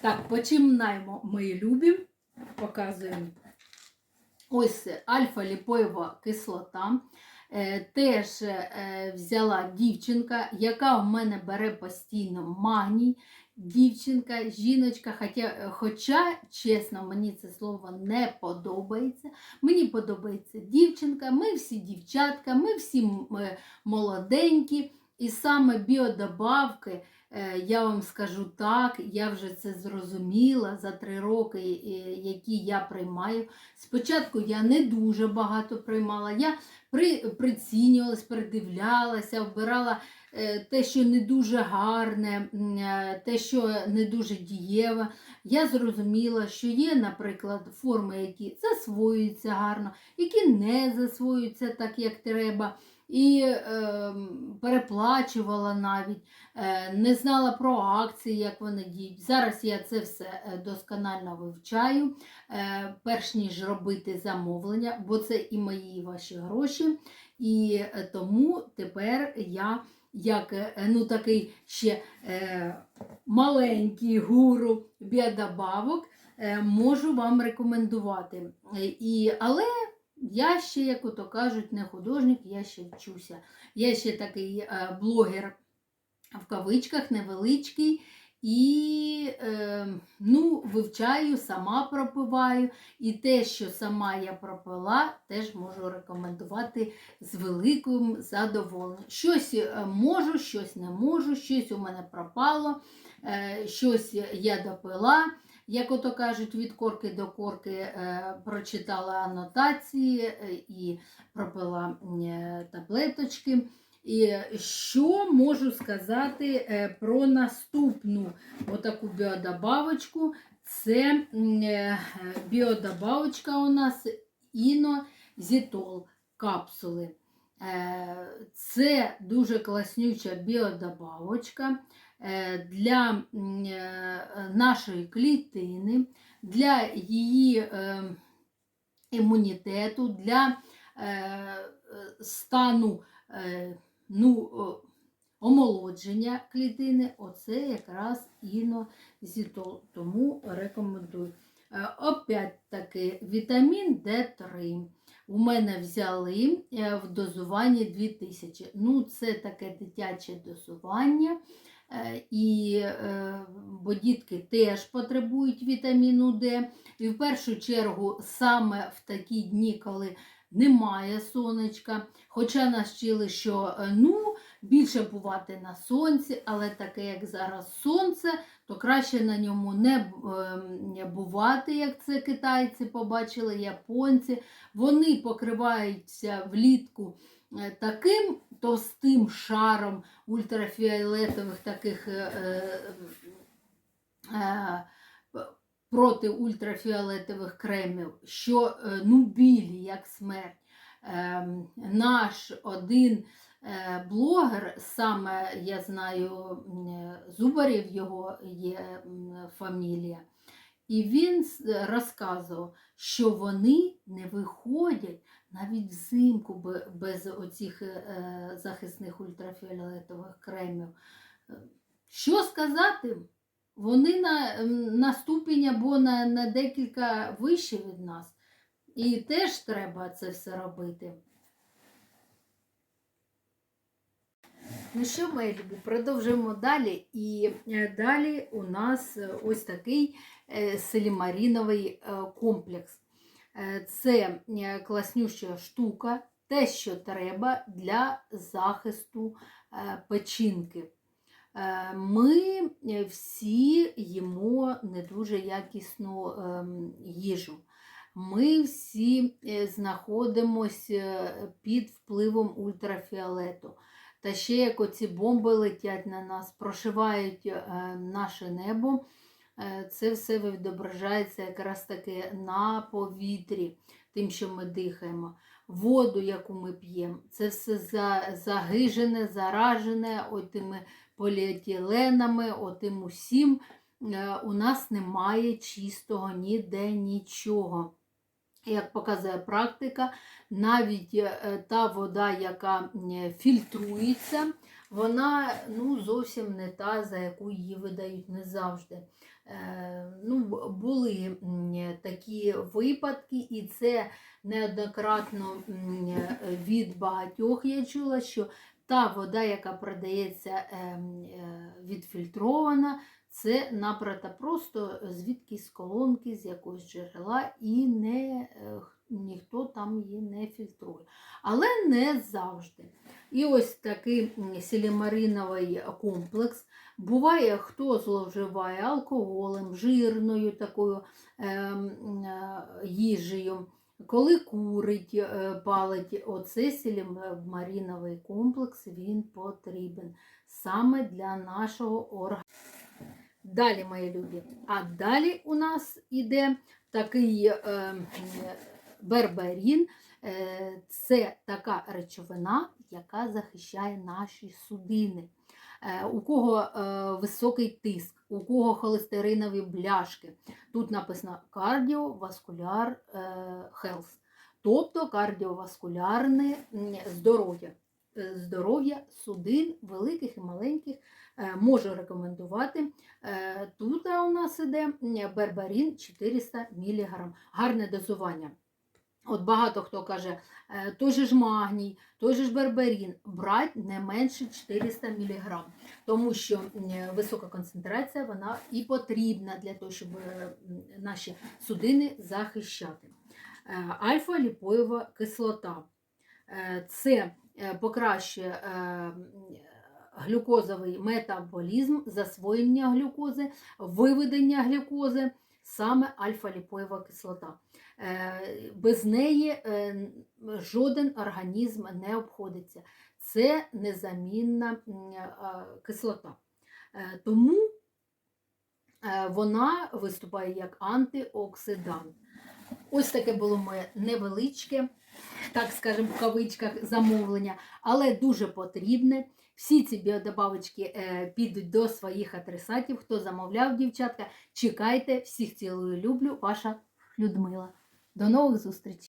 Так, починаємо, мої любі. Показуємо. Ось альфа-ліпоєва кислота. Е, теж е, взяла дівчинка, яка в мене бере постійно магній. Дівчинка, жіночка, хоча, хоча, чесно, мені це слово не подобається. Мені подобається дівчинка, ми всі дівчатка, ми всі е, молоденькі. І саме біодобавки, е, я вам скажу так, я вже це зрозуміла за три роки, е, які я приймаю. Спочатку я не дуже багато приймала. Я при, прицінювалась, придивлялася, вбирала е, те, що не дуже гарне, те, що не дуже дієве. Я зрозуміла, що є, наприклад, форми, які засвоюються гарно, які не засвоюються так, як треба. І е, переплачувала навіть, е, не знала про акції, як вони діють. Зараз я це все е, досконально вивчаю, е, перш ніж робити замовлення, бо це і мої і ваші гроші. І е, тому тепер я, як е, ну, такий ще е, маленький гуру біодобавок, е, можу вам рекомендувати. І, але я ще, як ото кажуть, не художник, я ще вчуся. Я ще такий е, блогер в кавичках, невеличкий. І е, ну, вивчаю, сама пропиваю. І те, що сама я пропила, теж можу рекомендувати з великим задоволенням. Щось е, можу, щось не можу, щось у мене пропало, е, щось я допила. Як ото кажуть, від корки до корки е, прочитала анотації е, і пропила е, таблеточки. І що можу сказати про наступну отаку біодобавочку? Це біодобавочка у нас інозітол капсули. Це дуже класнюча біодобавочка для е, нашої клітини, для її е, імунітету, для е, е, стану е, ну, омолодження клітини. Оце якраз інозітол, тому рекомендую. Е, Опять-таки вітамін D3. У мене взяли е, в дозуванні 2000. Ну, це таке дитяче дозування. Е, І, е, бо дітки теж потребують вітаміну Д. І в першу чергу саме в такі дні, коли немає сонечка. Хоча нас вчили, що е, ну, більше бувати на сонці, але таке, як зараз сонце, то краще на ньому не бувати, як це китайці побачили, японці. Вони покриваються влітку таким товстим шаром ультрафіолетових таких. е, е, е, проти ультрафіолетових кремів, що ну, білі, як смерть. Ем, Наш один блогер, саме я знаю, Зубарів його є фамілія, і він розказував, що вони не виходять навіть взимку без оцих е, захисних ультрафіолетових кремів. Е, Що сказати? Вони на, на ступінь або на, на декілька вище від нас. І теж треба це все робити. Ну що, мої любі, продовжуємо далі. І е, далі у нас е, ось такий е, селімаріновий е, комплекс. Е, Це е, класнюща штука, те, що треба для захисту е, печінки. Ми всі їмо не дуже якісну ем, їжу. Ми всі знаходимося під впливом ультрафіолету. Та ще як оці бомби летять на нас, прошивають наше небо, це все відображається якраз таки на повітрі, тим, що ми дихаємо. Воду, яку ми п'ємо, це все загижене, заражене отими поліетиленами, отим усім. Е, У нас немає чистого ніде нічого. Як показує практика, навіть е, та вода, яка фільтрується, вона ну, зовсім не та, за яку її видають не завжди. Е, ну, були такі випадки, і це неоднократно від багатьох я чула, що та вода, яка продається ем, е, відфільтрована, це набрата просто звідки з колонки, з якогось джерела, і не, е, ніхто там її не фільтрує. Але не завжди. І ось такий м, сілімариновий комплекс. Буває, хто зловживає алкоголем, жирною такою ем, е, їжею. Коли курить, е, палить, оцей сілімариновий комплекс він потрібен саме для нашого організму. Далі, мої любі. А далі у нас іде такий е, берберін. Е, це така речовина, яка захищає наші судини. Е, у кого е, високий тиск, у кого холестеринові бляшки. Тут написано кардіоваскуляр е, health, тобто кардіоваскулярне здоров'я. Е, Здоров'я судин великих і маленьких е, можу рекомендувати. Е, Тут у нас іде м, бербарін 400 мг. Гарне дозування. От багато хто каже, той же ж магній, той же ж берберін, брати не менше 400 мг, тому що висока концентрація вона і потрібна для того, щоб наші судини захищати. Альфа-ліпоєва кислота. Це покращує е, глюкозовий метаболізм, засвоєння глюкози, виведення глюкози, саме альфа-ліпоєва кислота. Е, Без неї е, жоден організм не обходиться. Це незамінна е, кислота. Е, Тому е, вона виступає як антиоксидант. Ось таке було моє невеличке, так скажемо, в кавичках замовлення, але дуже потрібне. Всі ці біодобавочки е, підуть до своїх адресатів. Хто замовляв, дівчатка, чекайте, всіх цілую, люблю, ваша Людмила. До нових зустрічей!